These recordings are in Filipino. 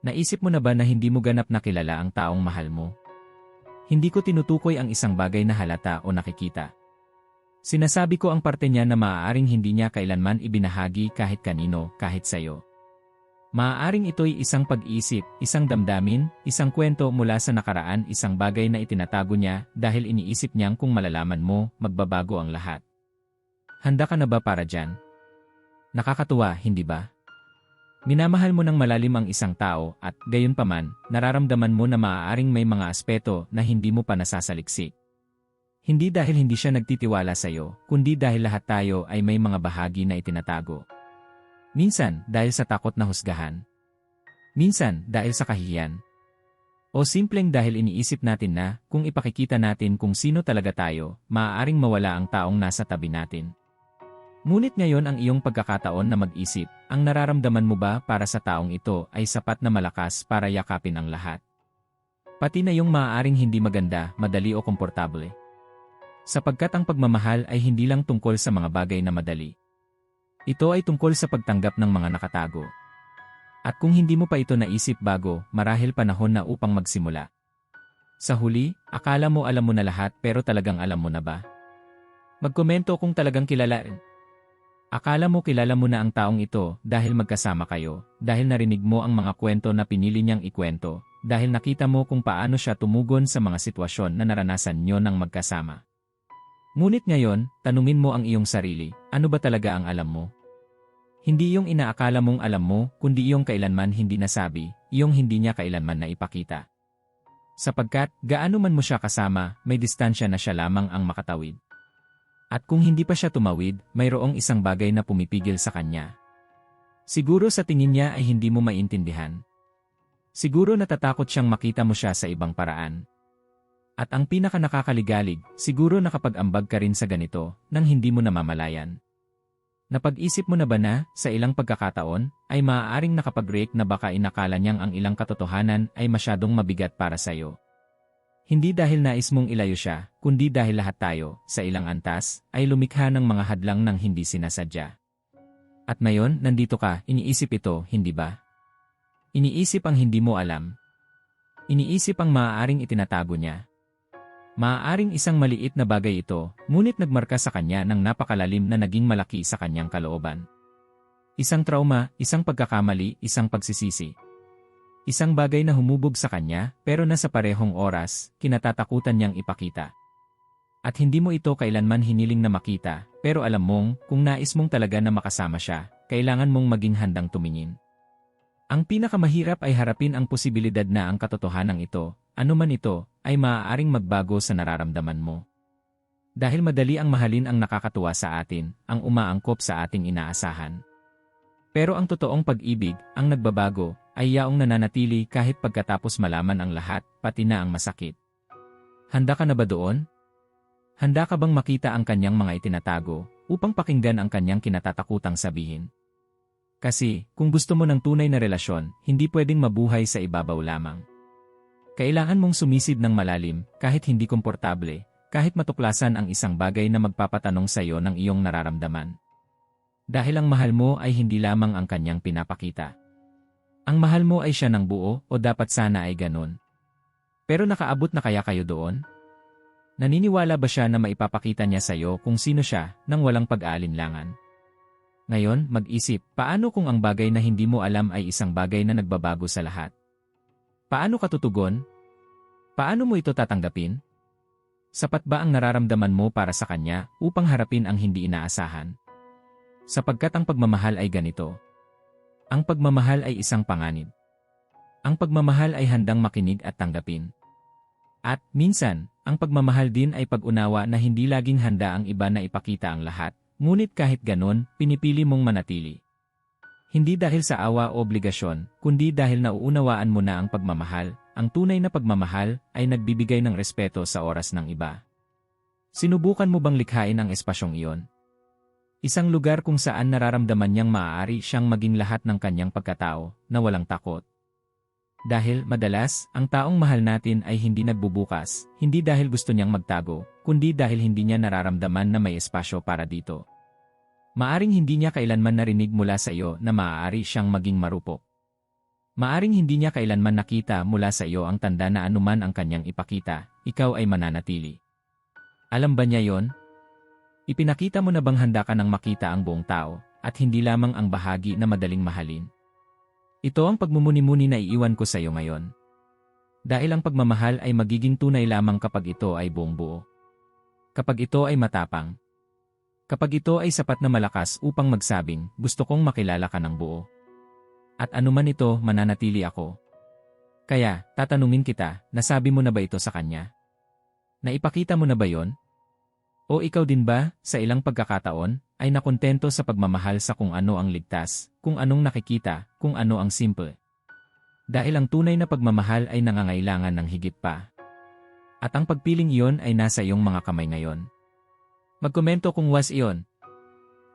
Naisip mo na ba na hindi mo ganap na kilala ang taong mahal mo? Hindi ko tinutukoy ang isang bagay na halata o nakikita. Sinasabi ko ang parte niya na maaaring hindi niya kailanman ibinahagi kahit kanino, kahit sayo. Maaaring ito'y isang pag-isip, isang damdamin, isang kwento mula sa nakaraan, isang bagay na itinatago niya dahil iniisip niyang kung malalaman mo, magbabago ang lahat. Handa ka na ba para dyan? Nakakatuwa, hindi ba? Minamahal mo ng malalim ang isang tao at, gayon paman, nararamdaman mo na maaaring may mga aspeto na hindi mo pa nasasaliksik. Hindi dahil hindi siya nagtitiwala sa iyo, kundi dahil lahat tayo ay may mga bahagi na itinatago. Minsan, dahil sa takot na husgahan. Minsan, dahil sa kahihiyan. O simpleng dahil iniisip natin na, kung ipakikita natin kung sino talaga tayo, maaaring mawala ang taong nasa tabi natin. Ngunit ngayon ang iyong pagkakataon na mag-isip, ang nararamdaman mo ba para sa taong ito ay sapat na malakas para yakapin ang lahat? Pati na yung maaaring hindi maganda, madali o komportable. Sapagkat ang pagmamahal ay hindi lang tungkol sa mga bagay na madali. Ito ay tungkol sa pagtanggap ng mga nakatago. At kung hindi mo pa ito naisip bago, marahil panahon na upang magsimula. Sa huli, akala mo alam mo na lahat pero talagang alam mo na ba? Magkomento kung talagang kilala Akala mo kilala mo na ang taong ito dahil magkasama kayo, dahil narinig mo ang mga kwento na pinili niyang ikwento, dahil nakita mo kung paano siya tumugon sa mga sitwasyon na naranasan niyo ng magkasama. Ngunit ngayon, tanungin mo ang iyong sarili, ano ba talaga ang alam mo? Hindi yung inaakala mong alam mo, kundi yung kailanman hindi nasabi, yung hindi niya kailanman na ipakita. Sapagkat, gaano man mo siya kasama, may distansya na siya lamang ang makatawid. At kung hindi pa siya tumawid, mayroong isang bagay na pumipigil sa kanya. Siguro sa tingin niya ay hindi mo maintindihan. Siguro natatakot siyang makita mo siya sa ibang paraan. At ang pinaka nakakaligalig, siguro nakapag-ambag ka rin sa ganito, nang hindi mo namamalayan. Napag-isip mo na ba na, sa ilang pagkakataon, ay maaaring nakapag-react na baka inakala niyang ang ilang katotohanan ay masyadong mabigat para sa'yo. Hindi dahil nais mong ilayo siya, kundi dahil lahat tayo, sa ilang antas, ay lumikha ng mga hadlang ng hindi sinasadya. At ngayon, nandito ka, iniisip ito, hindi ba? Iniisip ang hindi mo alam. Iniisip ang maaaring itinatago niya. Maaaring isang maliit na bagay ito, ngunit nagmarka sa kanya ng napakalalim na naging malaki sa kanyang kalooban. Isang trauma, isang pagkakamali, isang pagsisisi. Isang bagay na humubog sa kanya, pero nasa parehong oras, kinatatakutan niyang ipakita. At hindi mo ito kailanman hiniling na makita, pero alam mong, kung nais mong talaga na makasama siya, kailangan mong maging handang tumingin. Ang pinakamahirap ay harapin ang posibilidad na ang katotohanan ito, anuman ito, ay maaaring magbago sa nararamdaman mo. Dahil madali ang mahalin ang nakakatuwa sa atin, ang umaangkop sa ating inaasahan. Pero ang totoong pag-ibig, ang nagbabago, ay yaong nananatili kahit pagkatapos malaman ang lahat, pati na ang masakit. Handa ka na ba doon? Handa ka bang makita ang kanyang mga itinatago upang pakinggan ang kanyang kinatatakutang sabihin? Kasi, kung gusto mo ng tunay na relasyon, hindi pwedeng mabuhay sa ibabaw lamang. Kailangan mong sumisid ng malalim, kahit hindi komportable, kahit matuklasan ang isang bagay na magpapatanong sa iyo ng iyong nararamdaman. Dahil ang mahal mo ay hindi lamang ang kanyang pinapakita. Ang mahal mo ay siya ng buo o dapat sana ay ganun. Pero nakaabot na kaya kayo doon? Naniniwala ba siya na maipapakita niya sa iyo kung sino siya nang walang pag-aalinlangan? Ngayon, mag-isip, paano kung ang bagay na hindi mo alam ay isang bagay na nagbabago sa lahat? Paano ka tutugon? Paano mo ito tatanggapin? Sapat ba ang nararamdaman mo para sa kanya upang harapin ang hindi inaasahan? Sapagkat ang pagmamahal ay ganito. Ang pagmamahal ay isang panganib. Ang pagmamahal ay handang makinig at tanggapin. At, minsan, ang pagmamahal din ay pag-unawa na hindi laging handa ang iba na ipakita ang lahat, ngunit kahit ganon, pinipili mong manatili. Hindi dahil sa awa o obligasyon, kundi dahil nauunawaan mo na ang pagmamahal, ang tunay na pagmamahal ay nagbibigay ng respeto sa oras ng iba. Sinubukan mo bang likhain ang espasyong iyon? Isang lugar kung saan nararamdaman niyang maaari siyang maging lahat ng kanyang pagkatao na walang takot. Dahil, madalas, ang taong mahal natin ay hindi nagbubukas, hindi dahil gusto niyang magtago, kundi dahil hindi niya nararamdaman na may espasyo para dito. Maaring hindi niya kailanman narinig mula sa iyo na maaari siyang maging marupok. Maaring hindi niya kailanman nakita mula sa iyo ang tanda na anuman ang kanyang ipakita, ikaw ay mananatili. Alam ba niya yon? Ipinakita mo na bang handa ka nang makita ang buong tao, at hindi lamang ang bahagi na madaling mahalin? Ito ang pagmumuni-muni na iiwan ko sa iyo ngayon. Dahil ang pagmamahal ay magiging tunay lamang kapag ito ay buong buo. Kapag ito ay matapang. Kapag ito ay sapat na malakas upang magsabing, gusto kong makilala ka ng buo. At anuman ito, mananatili ako. Kaya, tatanungin kita, nasabi mo na ba ito sa kanya? Naipakita mo na ba yon? O ikaw din ba, sa ilang pagkakataon, ay nakontento sa pagmamahal sa kung ano ang ligtas, kung anong nakikita, kung ano ang simple? Dahil ang tunay na pagmamahal ay nangangailangan ng higit pa. At ang pagpiling iyon ay nasa iyong mga kamay ngayon. Magkomento kung was iyon.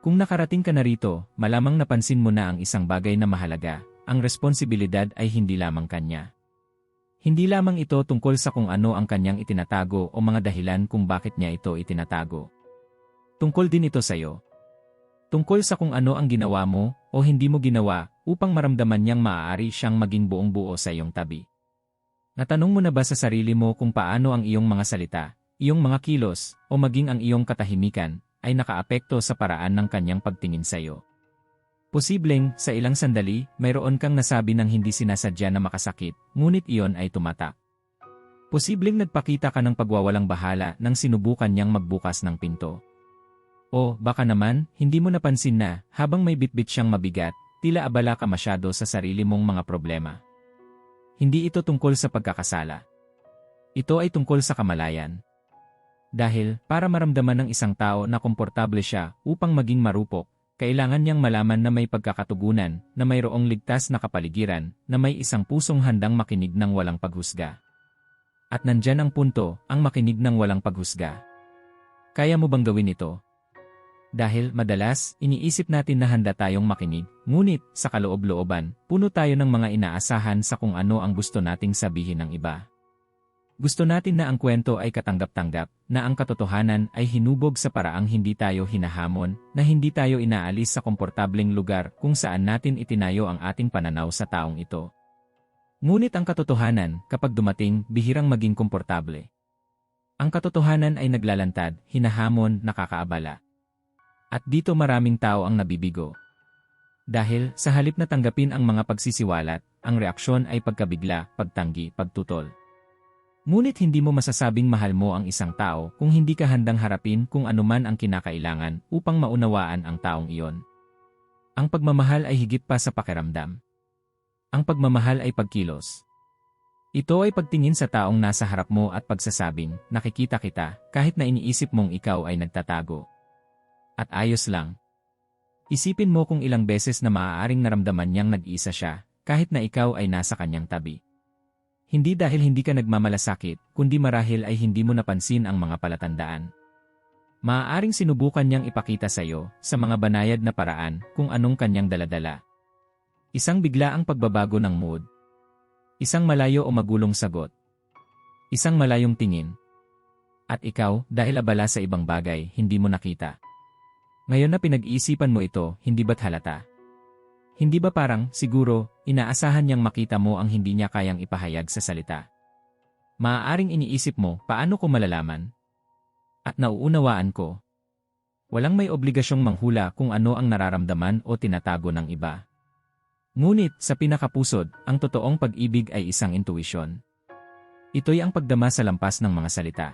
Kung nakarating ka na rito, malamang napansin mo na ang isang bagay na mahalaga, ang responsibilidad ay hindi lamang kanya. Hindi lamang ito tungkol sa kung ano ang kanyang itinatago o mga dahilan kung bakit niya ito itinatago. Tungkol din ito sa iyo. Tungkol sa kung ano ang ginawa mo o hindi mo ginawa upang maramdaman niyang maaari siyang maging buong buo sa iyong tabi. Natanong mo na ba sa sarili mo kung paano ang iyong mga salita, iyong mga kilos, o maging ang iyong katahimikan ay nakaapekto sa paraan ng kanyang pagtingin sa iyo? Posibleng, sa ilang sandali, mayroon kang nasabi ng hindi sinasadya na makasakit, ngunit iyon ay tumatak. Posibleng nagpakita ka ng pagwawalang bahala nang sinubukan niyang magbukas ng pinto. O, baka naman, hindi mo napansin na, habang may bitbit siyang mabigat, tila abala ka masyado sa sarili mong mga problema. Hindi ito tungkol sa pagkakasala. Ito ay tungkol sa kamalayan. Dahil, para maramdaman ng isang tao na komportable siya upang maging marupok, kailangan niyang malaman na may pagkakatugunan, na mayroong ligtas na kapaligiran, na may isang pusong handang makinig ng walang paghusga. At nandyan ang punto, ang makinig ng walang paghusga. Kaya mo bang gawin ito? Dahil, madalas, iniisip natin na handa tayong makinig, ngunit, sa kaloob-looban, puno tayo ng mga inaasahan sa kung ano ang gusto nating sabihin ng iba. Gusto natin na ang kwento ay katanggap-tanggap, na ang katotohanan ay hinubog sa paraang hindi tayo hinahamon, na hindi tayo inaalis sa komportableng lugar kung saan natin itinayo ang ating pananaw sa taong ito. Ngunit ang katotohanan, kapag dumating, bihirang maging komportable. Ang katotohanan ay naglalantad, hinahamon, nakakaabala. At dito maraming tao ang nabibigo. Dahil, sa halip na tanggapin ang mga pagsisiwalat, ang reaksyon ay pagkabigla, pagtanggi, pagtutol. Ngunit hindi mo masasabing mahal mo ang isang tao kung hindi ka handang harapin kung anuman ang kinakailangan upang maunawaan ang taong iyon. Ang pagmamahal ay higit pa sa pakiramdam. Ang pagmamahal ay pagkilos. Ito ay pagtingin sa taong nasa harap mo at pagsasabing, nakikita kita, kahit na iniisip mong ikaw ay nagtatago. At ayos lang. Isipin mo kung ilang beses na maaaring naramdaman niyang nag-isa siya, kahit na ikaw ay nasa kanyang tabi. Hindi dahil hindi ka nagmamalasakit, kundi marahil ay hindi mo napansin ang mga palatandaan. Maaaring sinubukan niyang ipakita sa iyo, sa mga banayad na paraan, kung anong kanyang daladala. Isang bigla ang pagbabago ng mood. Isang malayo o magulong sagot. Isang malayong tingin. At ikaw, dahil abala sa ibang bagay, hindi mo nakita. Ngayon na pinag-iisipan mo ito, hindi ba't halata? Hindi ba parang, siguro, inaasahan niyang makita mo ang hindi niya kayang ipahayag sa salita? Maaaring iniisip mo, paano ko malalaman? At nauunawaan ko. Walang may obligasyong manghula kung ano ang nararamdaman o tinatago ng iba. Ngunit, sa pinakapusod, ang totoong pag-ibig ay isang intuisyon. Ito'y ang pagdama sa lampas ng mga salita.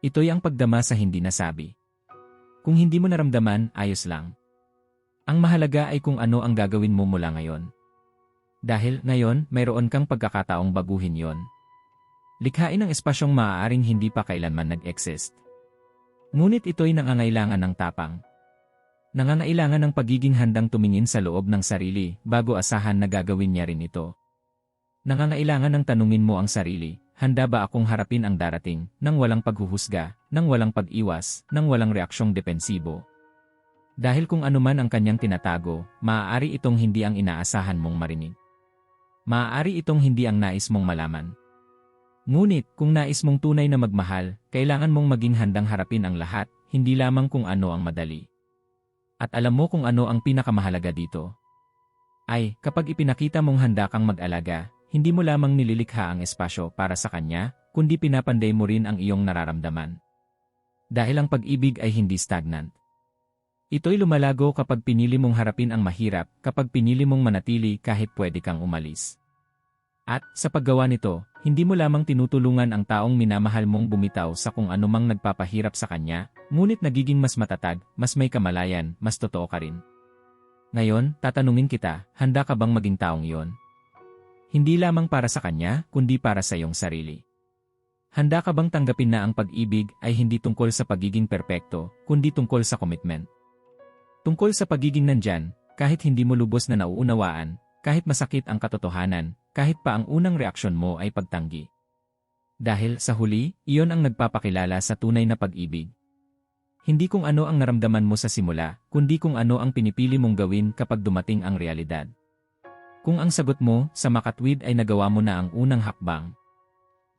Ito'y ang pagdama sa hindi nasabi. Kung hindi mo naramdaman, ayos lang. Ang mahalaga ay kung ano ang gagawin mo mula ngayon. Dahil ngayon, mayroon kang pagkakataong baguhin yon. Likhain ang espasyong maaaring hindi pa kailanman nag-exist. Ngunit ito'y nangangailangan ng tapang. Nangangailangan ng pagiging handang tumingin sa loob ng sarili bago asahan na gagawin niya rin ito. Nangangailangan ng tanungin mo ang sarili, handa ba akong harapin ang darating, nang walang paghuhusga, nang walang pag-iwas, nang walang reaksyong depensibo, dahil kung anuman ang kanyang tinatago, maaari itong hindi ang inaasahan mong marinig. Maaari itong hindi ang nais mong malaman. Ngunit, kung nais mong tunay na magmahal, kailangan mong maging handang harapin ang lahat, hindi lamang kung ano ang madali. At alam mo kung ano ang pinakamahalaga dito. ay kapag ipinakita mong handa kang mag-alaga, hindi mo lamang nililikha ang espasyo para sa kanya, kundi pinapanday mo rin ang iyong nararamdaman. Dahil ang pag-ibig ay hindi stagnant. Ito'y lumalago kapag pinili mong harapin ang mahirap, kapag pinili mong manatili kahit pwede kang umalis. At, sa paggawa nito, hindi mo lamang tinutulungan ang taong minamahal mong bumitaw sa kung anumang nagpapahirap sa kanya, ngunit nagiging mas matatag, mas may kamalayan, mas totoo ka rin. Ngayon, tatanungin kita, handa ka bang maging taong iyon? Hindi lamang para sa kanya, kundi para sa iyong sarili. Handa ka bang tanggapin na ang pag-ibig ay hindi tungkol sa pagiging perpekto, kundi tungkol sa commitment? Tungkol sa pagiging nandyan, kahit hindi mo lubos na nauunawaan, kahit masakit ang katotohanan, kahit pa ang unang reaksyon mo ay pagtanggi. Dahil sa huli, iyon ang nagpapakilala sa tunay na pag-ibig. Hindi kung ano ang naramdaman mo sa simula, kundi kung ano ang pinipili mong gawin kapag dumating ang realidad. Kung ang sagot mo sa makatwid ay nagawa mo na ang unang hakbang.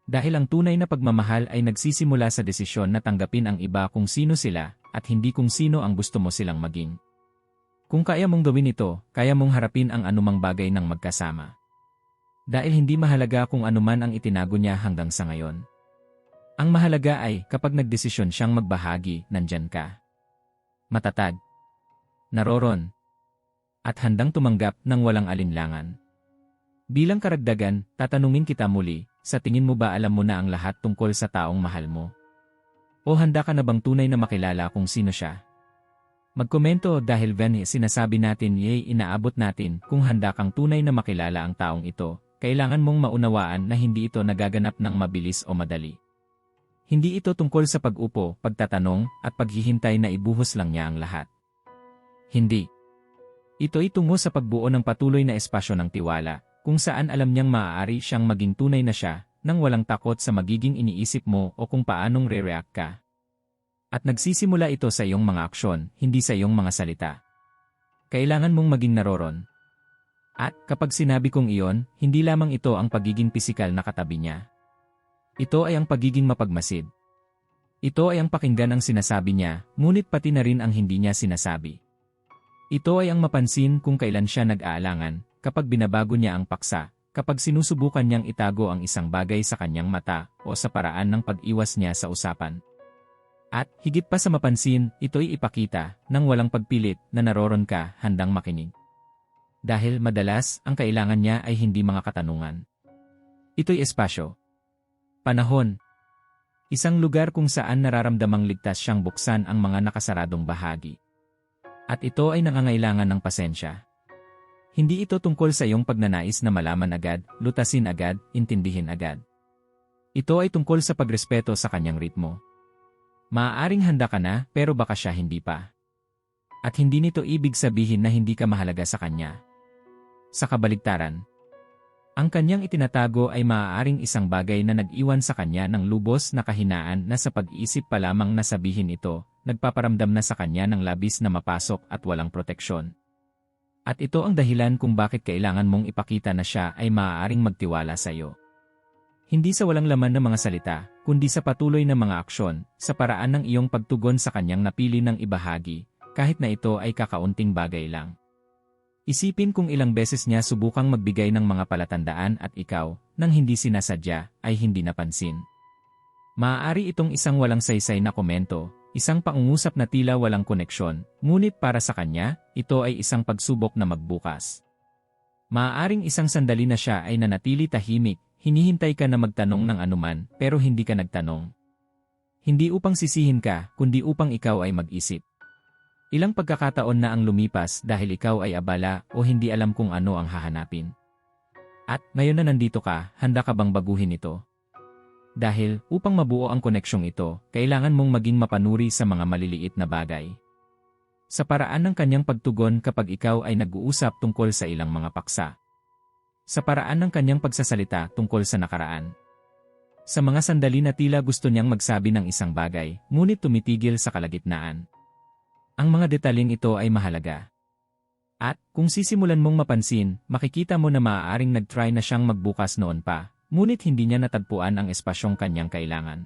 Dahil ang tunay na pagmamahal ay nagsisimula sa desisyon na tanggapin ang iba kung sino sila at hindi kung sino ang gusto mo silang maging. Kung kaya mong gawin ito, kaya mong harapin ang anumang bagay ng magkasama. Dahil hindi mahalaga kung anuman ang itinago niya hanggang sa ngayon. Ang mahalaga ay kapag nagdesisyon siyang magbahagi, nandyan ka. Matatag. Naroron at handang tumanggap ng walang alinlangan. Bilang karagdagan, tatanungin kita muli, sa tingin mo ba alam mo na ang lahat tungkol sa taong mahal mo? O handa ka na bang tunay na makilala kung sino siya? Magkomento dahil Ven sinasabi natin yay inaabot natin kung handa kang tunay na makilala ang taong ito, kailangan mong maunawaan na hindi ito nagaganap ng mabilis o madali. Hindi ito tungkol sa pag-upo, pagtatanong, at paghihintay na ibuhos lang niya ang lahat. Hindi. Ito ay tungo sa pagbuo ng patuloy na espasyo ng tiwala, kung saan alam niyang maaari siyang maging tunay na siya, nang walang takot sa magiging iniisip mo o kung paanong re-react ka. At nagsisimula ito sa iyong mga aksyon, hindi sa iyong mga salita. Kailangan mong maging naroron. At kapag sinabi kong iyon, hindi lamang ito ang pagiging pisikal na katabi niya. Ito ay ang pagiging mapagmasid. Ito ay ang pakinggan ang sinasabi niya, ngunit pati na rin ang hindi niya sinasabi. Ito ay ang mapansin kung kailan siya nag-aalangan, kapag binabago niya ang paksa, kapag sinusubukan niyang itago ang isang bagay sa kanyang mata o sa paraan ng pag-iwas niya sa usapan. At, higit pa sa mapansin, ito'y ipakita, nang walang pagpilit, na naroron ka, handang makinig. Dahil madalas, ang kailangan niya ay hindi mga katanungan. Ito'y espasyo. Panahon. Isang lugar kung saan nararamdamang ligtas siyang buksan ang mga nakasaradong bahagi. At ito ay nangangailangan ng pasensya. Hindi ito tungkol sa iyong pagnanais na malaman agad, lutasin agad, intindihin agad. Ito ay tungkol sa pagrespeto sa kanyang ritmo. Maaaring handa ka na, pero baka siya hindi pa. At hindi nito ibig sabihin na hindi ka mahalaga sa kanya. Sa kabaligtaran, ang kanyang itinatago ay maaaring isang bagay na nag-iwan sa kanya ng lubos na kahinaan na sa pag-iisip pa lamang na sabihin ito, nagpaparamdam na sa kanya ng labis na mapasok at walang proteksyon. At ito ang dahilan kung bakit kailangan mong ipakita na siya ay maaaring magtiwala sa iyo. Hindi sa walang laman ng mga salita, kundi sa patuloy na mga aksyon, sa paraan ng iyong pagtugon sa kanyang napili ng ibahagi, kahit na ito ay kakaunting bagay lang. Isipin kung ilang beses niya subukang magbigay ng mga palatandaan at ikaw, nang hindi sinasadya, ay hindi napansin. Maaari itong isang walang saysay na komento, isang pangungusap na tila walang koneksyon, ngunit para sa kanya, ito ay isang pagsubok na magbukas. Maaaring isang sandali na siya ay nanatili tahimik, hinihintay ka na magtanong ng anuman, pero hindi ka nagtanong. Hindi upang sisihin ka, kundi upang ikaw ay mag-isip. Ilang pagkakataon na ang lumipas dahil ikaw ay abala o hindi alam kung ano ang hahanapin. At ngayon na nandito ka, handa ka bang baguhin ito? Dahil upang mabuo ang koneksyong ito, kailangan mong maging mapanuri sa mga maliliit na bagay. Sa paraan ng kanyang pagtugon kapag ikaw ay nag-uusap tungkol sa ilang mga paksa. Sa paraan ng kanyang pagsasalita tungkol sa nakaraan. Sa mga sandali na tila gusto niyang magsabi ng isang bagay, ngunit tumitigil sa kalagitnaan. Ang mga detaling ito ay mahalaga. At, kung sisimulan mong mapansin, makikita mo na maaaring nag-try na siyang magbukas noon pa, ngunit hindi niya natagpuan ang espasyong kanyang kailangan.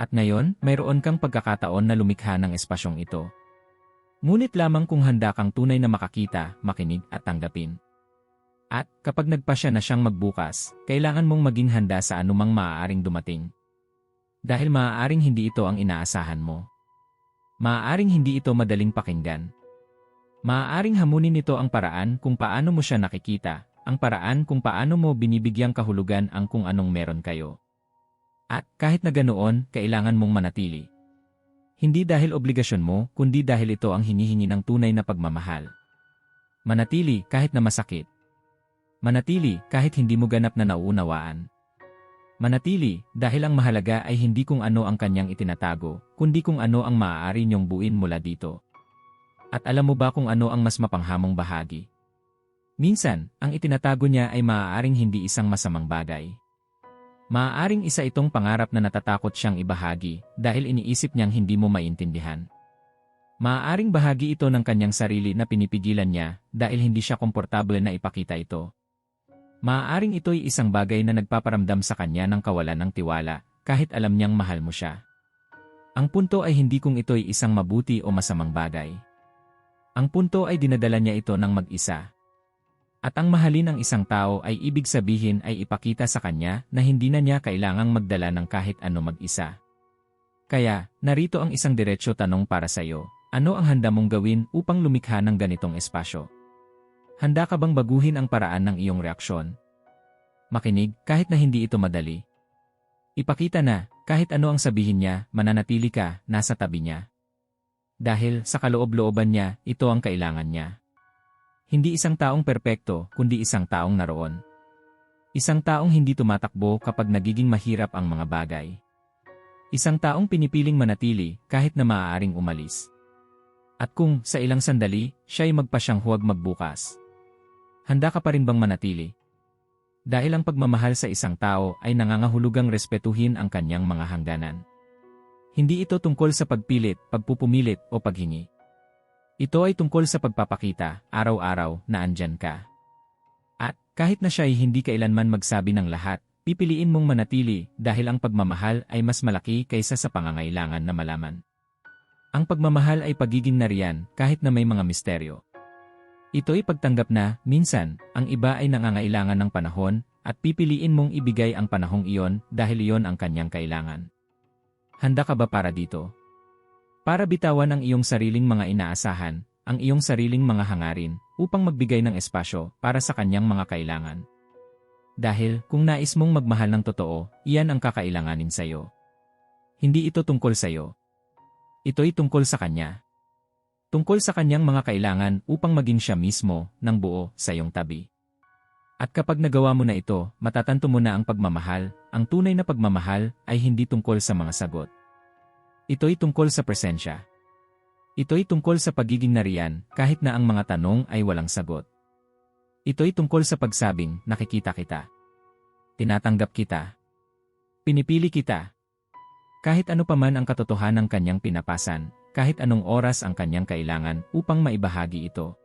At ngayon, mayroon kang pagkakataon na lumikha ng espasyong ito. Ngunit lamang kung handa kang tunay na makakita, makinig at tanggapin. At kapag nagpasya na siyang magbukas, kailangan mong maging handa sa anumang maaaring dumating. Dahil maaaring hindi ito ang inaasahan mo. Maaaring hindi ito madaling pakinggan. Maaaring hamunin nito ang paraan kung paano mo siya nakikita, ang paraan kung paano mo binibigyang kahulugan ang kung anong meron kayo. At kahit na ganoon, kailangan mong manatili. Hindi dahil obligasyon mo, kundi dahil ito ang hinihingi ng tunay na pagmamahal. Manatili kahit na masakit. Manatili kahit hindi mo ganap na nauunawaan. Manatili dahil ang mahalaga ay hindi kung ano ang kanyang itinatago, kundi kung ano ang maaari niyong buin mula dito. At alam mo ba kung ano ang mas mapanghamong bahagi? Minsan, ang itinatago niya ay maaaring hindi isang masamang bagay. Maaaring isa itong pangarap na natatakot siyang ibahagi dahil iniisip niyang hindi mo maintindihan. Maaaring bahagi ito ng kanyang sarili na pinipigilan niya dahil hindi siya komportable na ipakita ito. Maaaring ito'y isang bagay na nagpaparamdam sa kanya ng kawalan ng tiwala kahit alam niyang mahal mo siya. Ang punto ay hindi kung ito'y isang mabuti o masamang bagay. Ang punto ay dinadala niya ito ng mag-isa at ang mahalin ng isang tao ay ibig sabihin ay ipakita sa kanya na hindi na niya kailangang magdala ng kahit ano mag-isa. Kaya, narito ang isang diretsyo tanong para sa iyo. Ano ang handa mong gawin upang lumikha ng ganitong espasyo? Handa ka bang baguhin ang paraan ng iyong reaksyon? Makinig kahit na hindi ito madali. Ipakita na, kahit ano ang sabihin niya, mananatili ka, nasa tabi niya. Dahil sa kaloob-looban niya, ito ang kailangan niya. Hindi isang taong perpekto, kundi isang taong naroon. Isang taong hindi tumatakbo kapag nagiging mahirap ang mga bagay. Isang taong pinipiling manatili kahit na maaaring umalis. At kung sa ilang sandali, siya'y magpasyang huwag magbukas. Handa ka pa rin bang manatili? Dahil ang pagmamahal sa isang tao ay nangangahulugang respetuhin ang kanyang mga hangganan. Hindi ito tungkol sa pagpilit, pagpupumilit o paghingi. Ito ay tungkol sa pagpapakita, araw-araw, na andyan ka. At, kahit na siya ay hindi kailanman magsabi ng lahat, pipiliin mong manatili dahil ang pagmamahal ay mas malaki kaysa sa pangangailangan na malaman. Ang pagmamahal ay pagiging nariyan kahit na may mga misteryo. Ito ay pagtanggap na, minsan, ang iba ay nangangailangan ng panahon at pipiliin mong ibigay ang panahong iyon dahil iyon ang kanyang kailangan. Handa ka ba para dito? Para bitawan ang iyong sariling mga inaasahan, ang iyong sariling mga hangarin, upang magbigay ng espasyo para sa kanyang mga kailangan. Dahil, kung nais mong magmahal ng totoo, iyan ang kakailanganin sa iyo. Hindi ito tungkol sa iyo. Ito'y tungkol sa kanya. Tungkol sa kanyang mga kailangan upang maging siya mismo, ng buo, sa iyong tabi. At kapag nagawa mo na ito, matatanto mo na ang pagmamahal, ang tunay na pagmamahal ay hindi tungkol sa mga sagot. Ito'y tungkol sa presensya. Ito'y tungkol sa pagiging nariyan kahit na ang mga tanong ay walang sagot. Ito'y tungkol sa pagsabing, nakikita kita. Tinatanggap kita. Pinipili kita. Kahit ano paman ang katotohanan ng kanyang pinapasan, kahit anong oras ang kanyang kailangan upang maibahagi ito.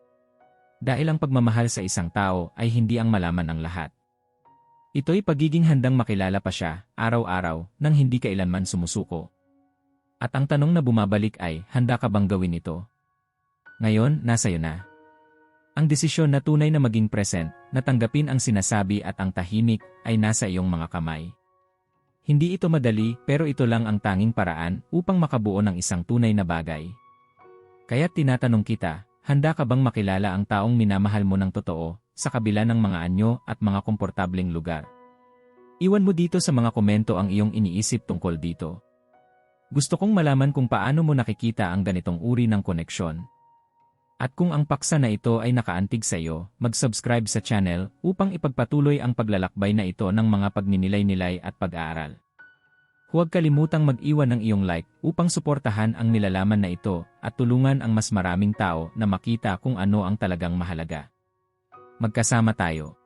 Dahil ang pagmamahal sa isang tao ay hindi ang malaman ang lahat. Ito'y pagiging handang makilala pa siya, araw-araw, nang hindi kailanman sumusuko. At ang tanong na bumabalik ay, handa ka bang gawin ito? Ngayon, nasa iyo na. Ang desisyon na tunay na maging present, na tanggapin ang sinasabi at ang tahimik, ay nasa iyong mga kamay. Hindi ito madali pero ito lang ang tanging paraan upang makabuo ng isang tunay na bagay. Kaya tinatanong kita, handa ka bang makilala ang taong minamahal mo ng totoo, sa kabila ng mga anyo at mga komportableng lugar? Iwan mo dito sa mga komento ang iyong iniisip tungkol dito. Gusto kong malaman kung paano mo nakikita ang ganitong uri ng koneksyon. At kung ang paksa na ito ay nakaantig sa iyo, mag-subscribe sa channel upang ipagpatuloy ang paglalakbay na ito ng mga pagninilay-nilay at pag-aaral. Huwag kalimutang mag-iwan ng iyong like upang suportahan ang nilalaman na ito at tulungan ang mas maraming tao na makita kung ano ang talagang mahalaga. Magkasama tayo.